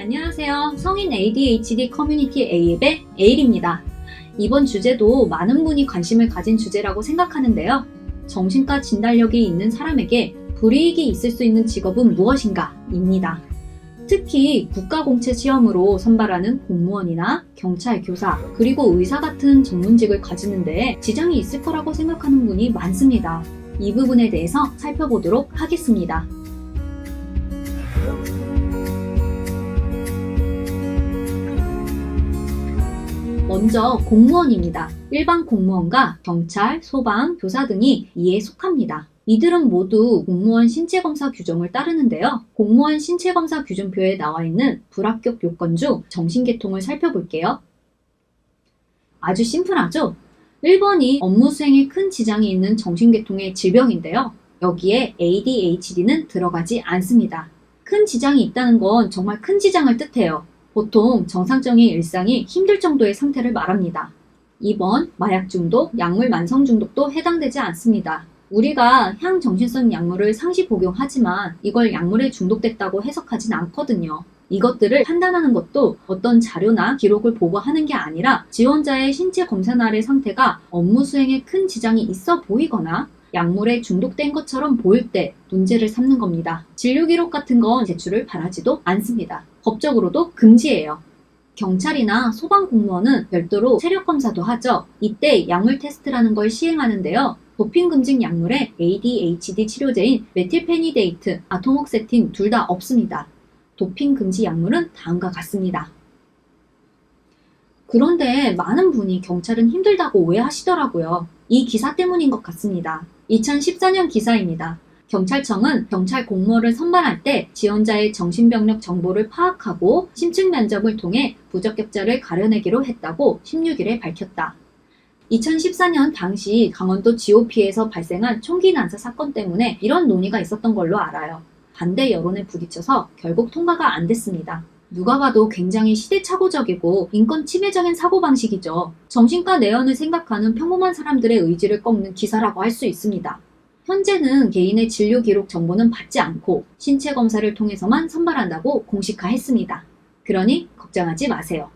안녕하세요. 성인 ADHD 커뮤니티 A앱의 에일입니다. 이번 주제도 많은 분이 관심을 가진 주제라고 생각하는데요. 정신과 진단력이 있는 사람에게 불이익이 있을 수 있는 직업은 무엇인가? 입니다. 특히 국가공채 시험으로 선발하는 공무원이나 경찰, 교사, 그리고 의사 같은 전문직을 가지는데 지장이 있을 거라고 생각하는 분이 많습니다. 이 부분에 대해서 살펴보도록 하겠습니다. 먼저 공무원입니다. 일반 공무원과 경찰, 소방, 교사 등이 이에 속합니다. 이들은 모두 공무원 신체검사 규정을 따르는데요. 공무원 신체검사 규정표에 나와 있는 불합격 요건 중 정신계통을 살펴볼게요. 아주 심플하죠? 1번이 업무 수행에 큰 지장이 있는 정신계통의 질병인데요. 여기에 ADHD는 들어가지 않습니다. 큰 지장이 있다는 건 정말 큰 지장을 뜻해요. 보통 정상적인 일상이 힘들 정도의 상태를 말합니다. 2번, 마약 중독, 약물 만성 중독도 해당되지 않습니다. 우리가 향정신성 약물을 상시 복용하지만 이걸 약물에 중독됐다고 해석하진 않거든요. 이것들을 판단하는 것도 어떤 자료나 기록을 보고 하는 게 아니라 지원자의 신체 검사날의 상태가 업무 수행에 큰 지장이 있어 보이거나 약물에 중독된 것처럼 보일 때 문제를 삼는 겁니다. 진료 기록 같은 건 제출을 바라지도 않습니다. 법적으로도 금지예요. 경찰이나 소방 공무원은 별도로 체력 검사도 하죠. 이때 약물 테스트라는 걸 시행하는데요. 도핑 금지 약물에 ADHD 치료제인 메틸페니데이트, 아토목세틴 둘 다 없습니다. 도핑 금지 약물은 다음과 같습니다. 그런데 많은 분이 경찰은 힘들다고 오해하시더라고요. 이 기사 때문인 것 같습니다. 2014년 기사입니다. 경찰청은 경찰 공무원을 선발할 때 지원자의 정신병력 정보를 파악하고 심층 면접을 통해 부적격자를 가려내기로 했다고 16일에 밝혔다. 2014년 당시 강원도 GOP에서 발생한 총기 난사 사건 때문에 이런 논의가 있었던 걸로 알아요. 반대 여론에 부딪혀서 결국 통과가 안 됐습니다. 누가 봐도 굉장히 시대착오적이고 인권 침해적인 사고방식이죠. 정신과 내연을 생각하는 평범한 사람들의 의지를 꺾는 기사라고 할 수 있습니다. 현재는 개인의 진료 기록 정보는 받지 않고 신체 검사를 통해서만 선발한다고 공식화했습니다. 그러니 걱정하지 마세요.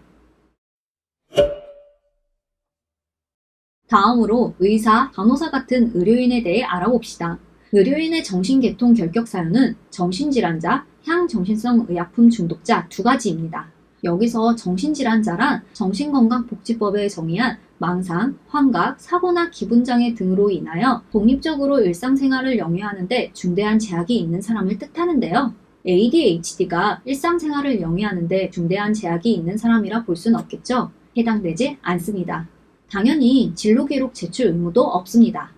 다음으로 의사, 간호사 같은 의료인에 대해 알아봅시다. 의료인의 정신계통 결격 사유는 정신질환자, 향정신성 의약품 중독자 두 가지입니다. 여기서 정신질환자란 정신건강복지법에 정의한 망상, 환각, 사고나 기분장애 등으로 인하여 독립적으로 일상생활을 영위하는데 중대한 제약이 있는 사람을 뜻하는데요. ADHD가 일상생활을 영위하는데 중대한 제약이 있는 사람이라 볼 수는 없겠죠. 해당되지 않습니다. 당연히 진로 기록 제출 의무도 없습니다.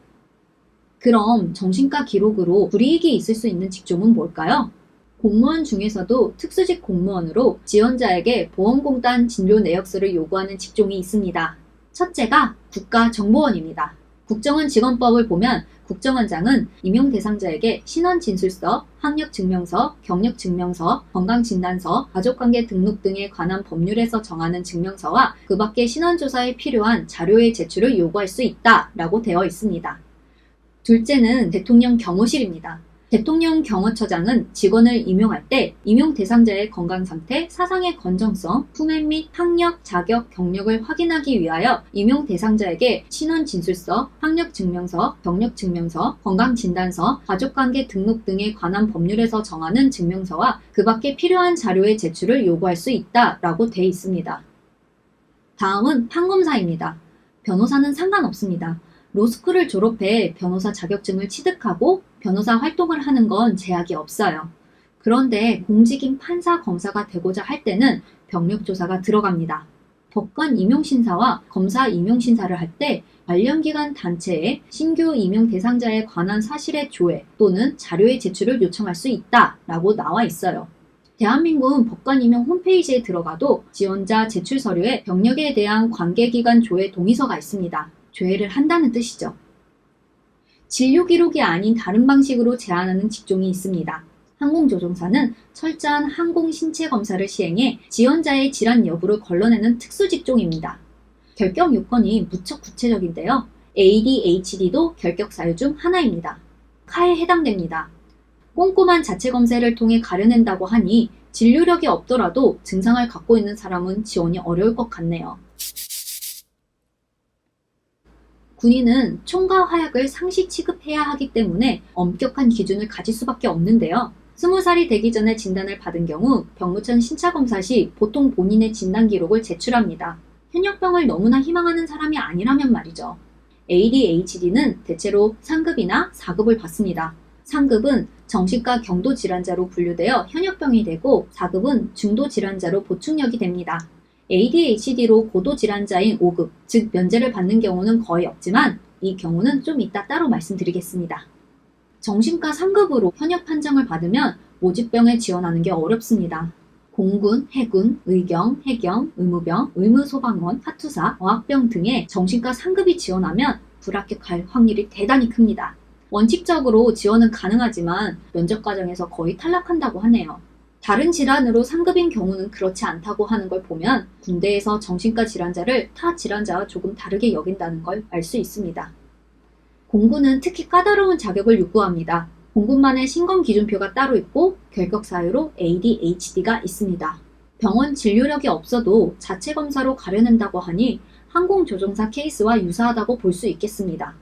그럼 정신과 기록으로 불이익이 있을 수 있는 직종은 뭘까요? 공무원 중에서도 특수직 공무원으로 지원자에게 보험공단 진료 내역서를 요구하는 직종이 있습니다. 첫째가 국가정보원입니다. 국정원 직원법을 보면 국정원장은 임용 대상자에게 신원 진술서, 학력 증명서, 경력 증명서, 건강 진단서, 가족관계 등록 등에 관한 법률에서 정하는 증명서와 그 밖의 신원 조사에 필요한 자료의 제출을 요구할 수 있다라고 되어 있습니다. 둘째는 대통령 경호실입니다. 대통령 경호처장은 직원을 임용할 때 임용 대상자의 건강 상태, 사상의 건정성, 품행 및 학력, 자격, 경력을 확인하기 위하여 임용 대상자에게 신원 진술서, 학력 증명서, 경력 증명서, 건강 진단서, 가족관계 등록 등에 관한 법률에서 정하는 증명서와 그 밖에 필요한 자료의 제출을 요구할 수 있다라고 돼 있습니다. 다음은 판검사입니다. 변호사는 상관없습니다. 로스쿨을 졸업해 변호사 자격증을 취득하고 변호사 활동을 하는 건 제약이 없어요. 그런데 공직인 판사 검사가 되고자 할 때는 병력조사가 들어갑니다. 법관 임용심사와 검사 임용심사를 할 때 관련 기관 단체에 신규 임용 대상자에 관한 사실의 조회 또는 자료의 제출을 요청할 수 있다 라고 나와 있어요. 대한민국 법관 임용 홈페이지에 들어가도 지원자 제출 서류에 병력에 대한 관계기관 조회 동의서가 있습니다. 조회를 한다는 뜻이죠. 진료 기록이 아닌 다른 방식으로 제한하는 직종이 있습니다. 항공조종사는 철저한 항공 신체 검사를 시행해 지원자의 질환 여부를 걸러내는 특수 직종입니다. 결격 요건이 무척 구체적인데요. ADHD도 결격 사유 중 하나입니다. 카에 해당됩니다. 꼼꼼한 자체 검사를 통해 가려낸다고 하니 진료력이 없더라도 증상을 갖고 있는 사람은 지원이 어려울 것 같네요. 군인은 총과 화약을 상시 취급해야 하기 때문에 엄격한 기준을 가질 수밖에 없는데요. 20살이 되기 전에 진단을 받은 경우 병무청 신차검사 시 보통 본인의 진단 기록을 제출합니다. 현역병을 너무나 희망하는 사람이 아니라면 말이죠. ADHD는 대체로 상급이나 4급을 받습니다. 상급은 정신과 경도 질환자로 분류되어 현역병이 되고 4급은 중도 질환자로 보충력이 됩니다. ADHD로 고도 질환자인 5급, 즉 면제를 받는 경우는 거의 없지만 이 경우는 좀 이따 따로 말씀드리겠습니다. 정신과 3급으로 현역 판정을 받으면 모집병에 지원하는 게 어렵습니다. 공군, 해군, 의경, 해경, 의무병, 의무소방원, 사투사, 어학병 등의 정신과 상급이 지원하면 불합격할 확률이 대단히 큽니다. 원칙적으로 지원은 가능하지만 면접 과정에서 거의 탈락한다고 하네요. 다른 질환으로 상급인 경우는 그렇지 않다고 하는 걸 보면 군대에서 정신과 질환자를 타 질환자와 조금 다르게 여긴다는 걸 알 수 있습니다. 공군은 특히 까다로운 자격을 요구합니다. 공군만의 신검 기준표가 따로 있고 결격 사유로 ADHD가 있습니다. 병원 진료력이 없어도 자체 검사로 가려낸다고 하니 항공조종사 케이스와 유사하다고 볼 수 있겠습니다.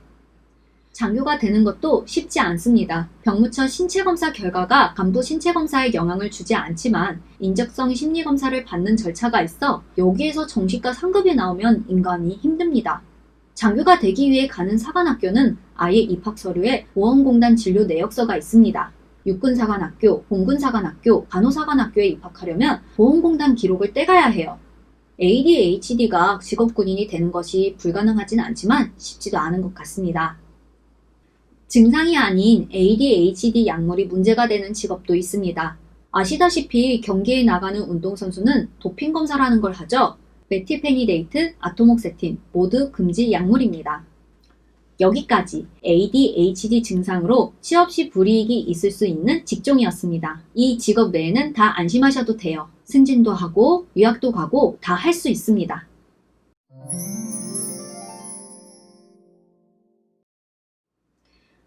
장교가 되는 것도 쉽지 않습니다. 병무처 신체검사 결과가 간부 신체검사에 영향을 주지 않지만 인적성 심리검사를 받는 절차가 있어 여기에서 정시과 상급이 나오면 인간이 힘듭니다. 장교가 되기 위해 가는 사관학교는 아예 입학 서류에 보험공단 진료 내역서가 있습니다. 육군사관학교, 공군사관학교, 간호사관학교에 입학하려면 보험공단 기록을 떼가야 해요. ADHD가 직업군인이 되는 것이 불가능하진 않지만 쉽지도 않은 것 같습니다. 증상이 아닌 ADHD 약물이 문제가 되는 직업도 있습니다. 아시다시피 경기에 나가는 운동선수는 도핑 검사라는 걸 하죠. 메티페니데이트, 아토목세틴 모두 금지 약물입니다. 여기까지 ADHD 증상으로 취업 시 불이익이 있을 수 있는 직종이었습니다. 이 직업 외에는 다 안심하셔도 돼요. 승진도 하고 유학도 가고 다 할 수 있습니다.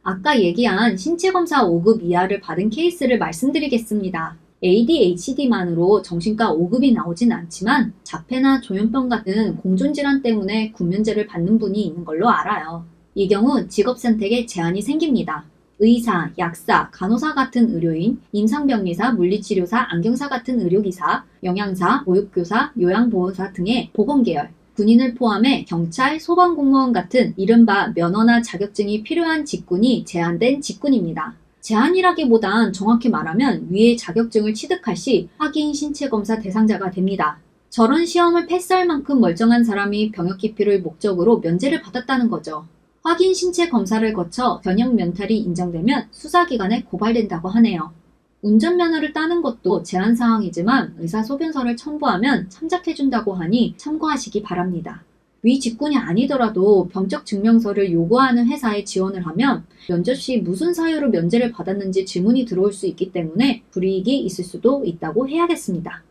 아까 얘기한 신체검사 5급 이하를 받은 케이스를 말씀드리겠습니다. ADHD만으로 정신과 5급이 나오진 않지만 자폐나 조현병 같은 공존질환 때문에 군면제를 받는 분이 있는 걸로 알아요. 이 경우 직업 선택에 제한이 생깁니다. 의사, 약사, 간호사 같은 의료인, 임상병리사, 물리치료사, 안경사 같은 의료기사, 영양사, 보육교사, 요양보호사 등의 보건계열, 군인을 포함해 경찰, 소방공무원 같은 이른바 면허나 자격증이 필요한 직군이 제한된 직군입니다. 제한이라기보단 정확히 말하면 위의 자격증을 취득할 시 확인 신체 검사 대상자가 됩니다. 저런 시험을 패스할 만큼 멀쩡한 사람이 병역 기피를 목적으로 면제를 받았다는 거죠. 확인 신체 검사를 거쳐 변형 면탈이 인정되면 수사기관에 고발된다고 하네요. 운전면허를 따는 것도 제한 사항이지만 의사소견서를 첨부하면 참작해준다고 하니 참고하시기 바랍니다. 위 직군이 아니더라도 병적 증명서를 요구하는 회사에 지원을 하면 면접 시 무슨 사유로 면제를 받았는지 질문이 들어올 수 있기 때문에 불이익이 있을 수도 있다고 해야겠습니다.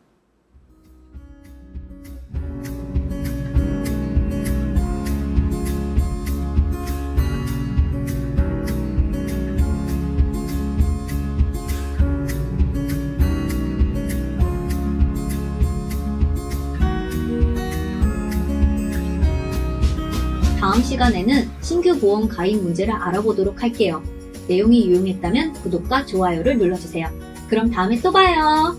다음 시간에는 신규 보험 가입 문제를 알아보도록 할게요. 내용이 유용했다면 구독과 좋아요를 눌러주세요. 그럼 다음에 또 봐요.